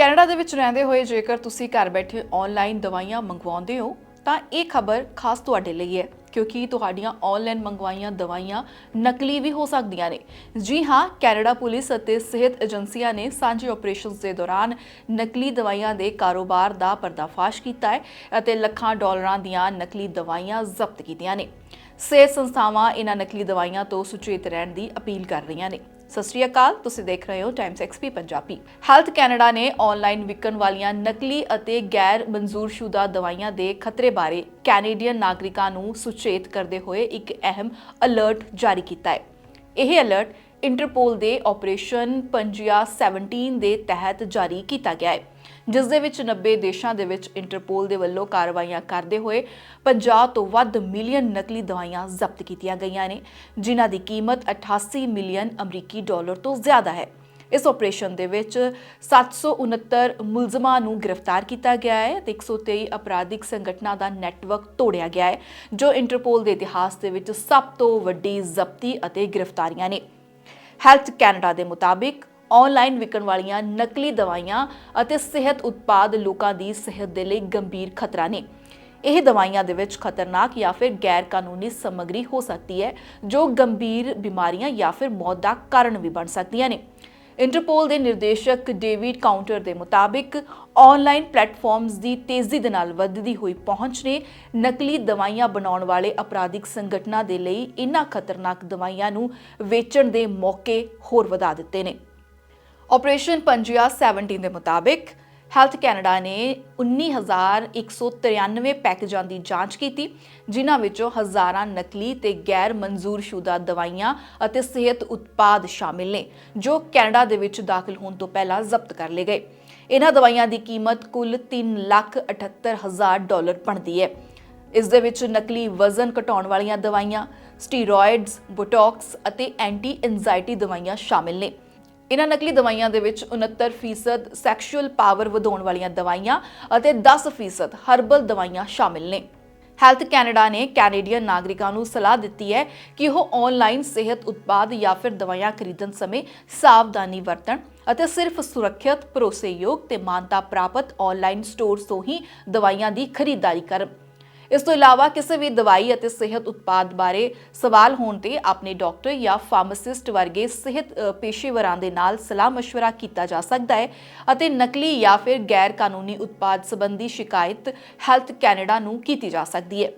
Canada ਦੇ ਵਿੱਚ ਰਹਿੰਦੇ ਹੋਏ ਜੇਕਰ ਤੁਸੀਂ ਘਰ ਬੈਠੇ ਆਨਲਾਈਨ ਦਵਾਈਆਂ ਮੰਗਵਾਉਂਦੇ ਹੋ, ਤਾਂ ਇਹ ਖਬਰ ਖਾਸ ਤੁਹਾਡੇ ਲਈ ਹੈ, ਕਿਉਂਕਿ ਤੁਹਾਡੀਆਂ ਆਨਲਾਈਨ ਮੰਗਵਾਈਆਂ ਦਵਾਈਆਂ ਨਕਲੀ ਵੀ ਹੋ ਸਕਦੀਆਂ ਨੇ। ਜੀ ਹਾਂ, ਕੈਨੇਡਾ ਪੁਲਿਸ ਅਤੇ ਸਿਹਤ ਏਜੰਸੀਆਂ ਨੇ ਸਾਂਝੇ ਆਪਰੇਸ਼ਨਸ ਦੇ ਦੌਰਾਨ ਨਕਲੀ ਦਵਾਈਆਂ ਦੇ ਕਾਰੋਬਾਰ ਦਾ ਪਰਦਾਫਾਸ਼ ਕੀਤਾ ਹੈ ਅਤੇ ਲੱਖਾਂ ਡਾਲਰਾਂ ਦੀਆਂ ਨਕਲੀ ਦਵਾਈਆਂ ਜ਼ਬਤ ਕੀਤੀਆਂ ਨੇ। ਸਿਹਤ ਸੰਸਥਾਵਾਂ ਇਹਨਾਂ ਨਕਲੀ ਦਵਾਈਆਂ ਤੋਂ ਸੁਚੇਤ ਰਹਿਣ ਦੀ ਅਪੀਲ ਕਰ ਰਹੀਆਂ ਨੇ। ਸਤਿ ਸ਼੍ਰੀ ਅਕਾਲ, ਤੁਸੀਂ ਦੇਖ ਰਹੇ ਹੋ Times XP Punjabi. Health Canada ਨੇ ਆਨਲਾਈਨ ਵਿਕਣ ਵਾਲੀਆਂ ਨਕਲੀ ਅਤੇ ਗੈਰ ਮਨਜ਼ੂਰਸ਼ੁਦਾ ਦਵਾਈਆਂ ਦੇ ਖਤਰੇ ਬਾਰੇ ਕੈਨੇਡੀਅਨ ਨਾਗਰਿਕਾਂ ਨੂੰ ਸੁਚੇਤ ਕਰਦੇ ਹੋਏ ਇੱਕ ਅਹਿਮ ਅਲਰਟ ਜਾਰੀ ਕੀਤਾ ਹੈ। ਇਹ ਅਲਰਟ ਇੰਟਰਪੋਲ ਦੇ ਆਪਰੇਸ਼ਨ ਪੰਜੀਆ 17 ਦੇ ਤਹਿਤ ਜਾਰੀ ਕੀਤਾ ਗਿਆ ਹੈ। ਜਿਸ ਦੇ ਵਿੱਚ 90 ਦੇਸ਼ਾਂ ਦੇ ਵਿੱਚ ਇੰਟਰਪੋਲ ਦੇ ਵੱਲੋਂ ਕਾਰਵਾਈਆਂ ਕਰਦੇ ਹੋਏ 50 ਤੋਂ ਵੱਧ ਮਿਲੀਅਨ ਨਕਲੀ ਦਵਾਈਆਂ ਜ਼ਬਤ ਕੀਤੀਆਂ ਗਈਆਂ ਨੇ, ਜਿਨ੍ਹਾਂ ਦੀ ਕੀਮਤ 88 ਮਿਲੀਅਨ ਅਮਰੀਕੀ ਡਾਲਰ ਤੋਂ ਜ਼ਿਆਦਾ ਹੈ। ਇਸ ਆਪਰੇਸ਼ਨ ਦੇ ਵਿੱਚ 769 ਮੁਲਜ਼ਮਾਂ ਨੂੰ ਗ੍ਰਿਫਤਾਰ ਕੀਤਾ ਗਿਆ ਹੈ ਤੇ 123 ਅਪਰਾਧਿਕ ਸੰਗਠਨਾਂ ਦਾ ਨੈਟਵਰਕ ਤੋੜਿਆ ਗਿਆ ਹੈ, ਜੋ ਇੰਟਰਪੋਲ ਦੇ ਇਤਿਹਾਸ ਦੇ ਵਿੱਚ ਸਭ ਤੋਂ ਵੱਡੀ ਜ਼ਬਤੀ ਅਤੇ ਗ੍ਰਿਫਤਾਰੀਆਂ ਨੇ। ਹੈਲਥ ਕੈਨੇਡਾ ਦੇ ਮੁਤਾਬਿਕ ਆਨਲਾਈਨ ਵਿਕਣ ਵਾਲੀਆਂ ਨਕਲੀ ਦਵਾਈਆਂ ਅਤੇ ਸਿਹਤ ਉਤਪਾਦ ਲੋਕਾਂ ਦੀ ਸਿਹਤ ਦੇ ਲਈ ਗੰਭੀਰ ਖਤਰਾ ਨੇ। ਇਹ ਦਵਾਈਆਂ ਦੇ ਵਿੱਚ ਖਤਰਨਾਕ ਜਾਂ ਫਿਰ ਗੈਰ ਕਾਨੂੰਨੀ ਸਮੱਗਰੀ ਹੋ ਸਕਦੀ ਹੈ, ਜੋ ਗੰਭੀਰ ਬਿਮਾਰੀਆਂ ਜਾਂ ਫਿਰ ਮੌਤ ਦਾ ਕਾਰਨ ਵੀ ਬਣ ਸਕਦੀਆਂ ਨੇ। ਇੰਟਰਪੋਲ ਦੇ ਨਿਰਦੇਸ਼ਕ ਡੇਵਿਡ ਕਾਊਂਟਰ ਦੇ ਮੁਤਾਬਿਕ ਆਨਲਾਈਨ ਪਲੇਟਫਾਰਮਸ ਦੀ ਤੇਜ਼ੀ ਦੇ ਨਾਲ ਵੱਧਦੀ ਹੋਈ ਪਹੁੰਚ ਨੇ ਨਕਲੀ ਦਵਾਈਆਂ ਬਣਾਉਣ ਵਾਲੇ ਅਪਰਾਧਿਕ ਸੰਗਠਨਾਂ ਦੇ ਲਈ ਇਨ੍ਹਾਂ ਖਤਰਨਾਕ ਦਵਾਈਆਂ ਨੂੰ ਵੇਚਣ ਦੇ ਮੌਕੇ ਹੋਰ ਵਧਾ ਦਿੱਤੇ ਨੇ। ਆਪਰੇਸ਼ਨ ਪੰਜੀਆ 17 ਦੇ ਮੁਤਾਬਿਕ ਹੈਲਥ ਕੈਨੇਡਾ ਨੇ 19193 ਪੈਕੇਜਾਂ ਦੀ ਜਾਂਚ ਕੀਤੀ, ਜਿਨ੍ਹਾਂ ਵਿੱਚੋਂ ਹਜ਼ਾਰਾਂ ਨਕਲੀ ਤੇ ਗੈਰ ਮਨਜ਼ੂਰਸ਼ੁਦਾ ਦਵਾਈਆਂ ਅਤੇ ਸਿਹਤ ਉਤਪਾਦ ਸ਼ਾਮਿਲ ਨੇ, ਜੋ ਕੈਨੇਡਾ ਦੇ ਵਿੱਚ ਦਾਖਲ ਹੋਣ ਤੋਂ ਪਹਿਲਾਂ ਜ਼ਬਤ ਕਰ ਲਏ ਗਏ। ਇਹਨਾਂ ਦਵਾਈਆਂ ਦੀ ਕੀਮਤ ਕੁੱਲ 378000 ਡਾਲਰ ਬਣਦੀ ਹੈ। ਇਸ ਦੇ ਵਿੱਚ ਨਕਲੀ ਵਜ਼ਨ ਘਟਾਉਣ ਵਾਲੀਆਂ ਦਵਾਈਆਂ, ਸਟੀਰੋਇਡਸ, ਬੋਟੌਕਸ ਅਤੇ ਐਂਟੀ ਐਂਜ਼ਾਈਟੀ ਦਵਾਈਆਂ ਸ਼ਾਮਿਲ ਨੇ। ਇਹਨਾਂ ਨਕਲੀ ਦਵਾਈਆਂ ਦੇ ਵਿੱਚ 69% ਸੈਕਸ਼ੂਅਲ ਪਾਵਰ ਵਧਾਉਣ ਵਾਲੀਆਂ ਦਵਾਈਆਂ ਅਤੇ 10% ਹਰਬਲ ਦਵਾਈਆਂ ਸ਼ਾਮਿਲ ਨੇ। ਹੈਲਥ ਕੈਨੇਡਾ ਨੇ ਕੈਨੇਡੀਅਨ ਨਾਗਰਿਕਾਂ ਨੂੰ ਸਲਾਹ ਦਿੱਤੀ ਹੈ ਕਿ ਉਹ ਆਨਲਾਈਨ ਸਿਹਤ ਉਤਪਾਦ ਜਾਂ ਫਿਰ ਦਵਾਈਆਂ ਖਰੀਦਣ ਸਮੇਂ ਸਾਵਧਾਨੀ ਵਰਤਣ ਅਤੇ ਸਿਰਫ ਸੁਰੱਖਿਅਤ, ਭਰੋਸੇਯੋਗ ਤੇ ਮਾਨਤਾ ਪ੍ਰਾਪਤ ਆਨਲਾਈਨ ਸਟੋਰਸ ਤੋਂ ਹੀ ਦਵਾਈਆਂ ਦੀ ਖਰੀਦਦਾਰੀ ਕਰਨ। ਇਸ ਤੋਂ ਇਲਾਵਾ ਕਿਸੇ ਵੀ ਦਵਾਈ ਅਤੇ ਸਿਹਤ ਉਤਪਾਦ ਬਾਰੇ ਸਵਾਲ ਹੋਣ ਤੇ ਆਪਣੇ ਡਾਕਟਰ ਜਾਂ ਫਾਰਮਾਸਿਸਟ ਵਰਗੇ ਸਿਹਤ ਅ, ਪੇਸ਼ੇਵਰਾਂ ਦੇ ਨਾਲ ਸਲਾਹ مشورہ ਕੀਤਾ ਜਾ ਸਕਦਾ ਹੈ ਅਤੇ ਨਕਲੀ ਜਾਂ ਫਿਰ ਗੈਰ ਕਾਨੂੰਨੀ ਉਤਪਾਦ ਸੰਬੰਧੀ ਸ਼ਿਕਾਇਤ ਹੈਲਥ ਕੈਨੇਡਾ ਨੂੰ ਕੀਤੀ ਜਾ ਸਕਦੀ ਹੈ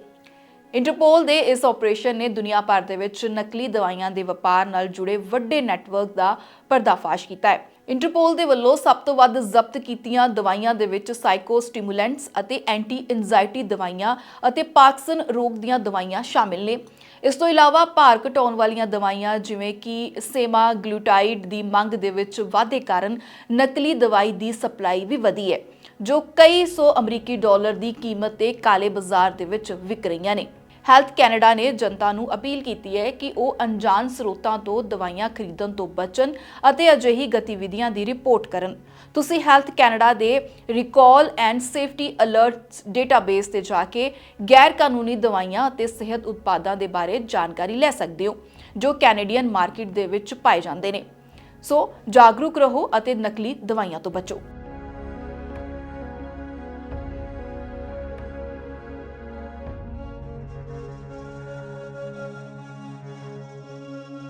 ਇੰਟਰਪੋਲ ਦੇ ਇਸ ਆਪਰੇਸ਼ਨ ਨੇ ਦੁਨੀਆ ਭਰ ਦੇ ਵਿੱਚ ਨਕਲੀ ਦਵਾਈਆਂ ਦੇ ਵਪਾਰ ਨਾਲ ਜੁੜੇ ਵੱਡੇ ਨੈਟਵਰਕ ਦਾ ਪਰਦਾਫਾਸ਼ ਕੀਤਾ ਹੈ ਇੰਟਰਪੋਲ ਦੇ ਵੱਲੋਂ ਸਭ ਤੋਂ ਵੱਧ ਜ਼ਬਤ ਕੀਤੀਆਂ ਦਵਾਈਆਂ ਦੇ ਵਿੱਚ ਸਾਈਕੋ ਸਟਿਮੂਲੈਂਟਸ ਅਤੇ ਐਂਟੀ ਐਂਜ਼ਾਈਟੀ ਦਵਾਈਆਂ ਅਤੇ ਪਾਰਕਿੰਸਨ ਰੋਗ ਦੀਆਂ ਦਵਾਈਆਂ ਸ਼ਾਮਿਲ ਨੇ। ਇਸ ਤੋਂ ਇਲਾਵਾ ਭਾਰ ਘਟਾਉਣ ਵਾਲੀਆਂ ਦਵਾਈਆਂ ਜਿਵੇਂ ਕਿ ਸੇਮਾ ਗਲੂਟਾਈਡ ਦੀ ਮੰਗ ਦੇ ਵਿੱਚ ਵਾਧੇ ਕਾਰਨ ਨਕਲੀ ਦਵਾਈ ਦੀ ਸਪਲਾਈ ਵੀ ਵਧੀ ਹੈ, ਜੋ ਕਈ ਸੌ ਅਮਰੀਕੀ ਡਾਲਰ ਦੀ ਕੀਮਤ ਤੇ ਕਾਲੇ ਬਾਜ਼ਾਰ ਦੇ ਵਿੱਚ ਵਿਕ ਰਹੀਆਂ ਨੇ। ਹੈਲਥ ਕੈਨੇਡਾ ਨੇ ਜਨਤਾ ਨੂੰ ਅਪੀਲ ਕੀਤੀ ਹੈ ਕਿ ਉਹ ਅਣਜਾਣ ਸਰੋਤਾਂ ਤੋਂ ਦਵਾਈਆਂ ਖਰੀਦਣ ਤੋਂ ਬਚਣ ਅਤੇ ਅਜਿਹੀ ਗਤੀਵਿਧੀਆਂ ਦੀ ਰਿਪੋਰਟ ਕਰਨ। ਤੁਸੀਂ ਹੈਲਥ ਕੈਨੇਡਾ ਦੇ recall and safety alerts database ਤੇ ਜਾ ਕੇ ਗੈਰ ਕਾਨੂੰਨੀ ਦਵਾਈਆਂ ਅਤੇ ਸਿਹਤ ਉਤਪਾਦਾਂ ਦੇ ਬਾਰੇ ਜਾਣਕਾਰੀ ਲੈ ਸਕਦੇ ਹੋ, ਜੋ ਕੈਨੇਡੀਅਨ ਮਾਰਕੀਟ ਦੇ ਵਿੱਚ ਪਾਏ ਜਾਂਦੇ ਨੇ। ਸੋ ਜਾਗਰੂਕ ਰਹੋ ਅਤੇ ਨਕਲੀ ਦਵਾਈਆਂ ਤੋਂ ਬਚੋ।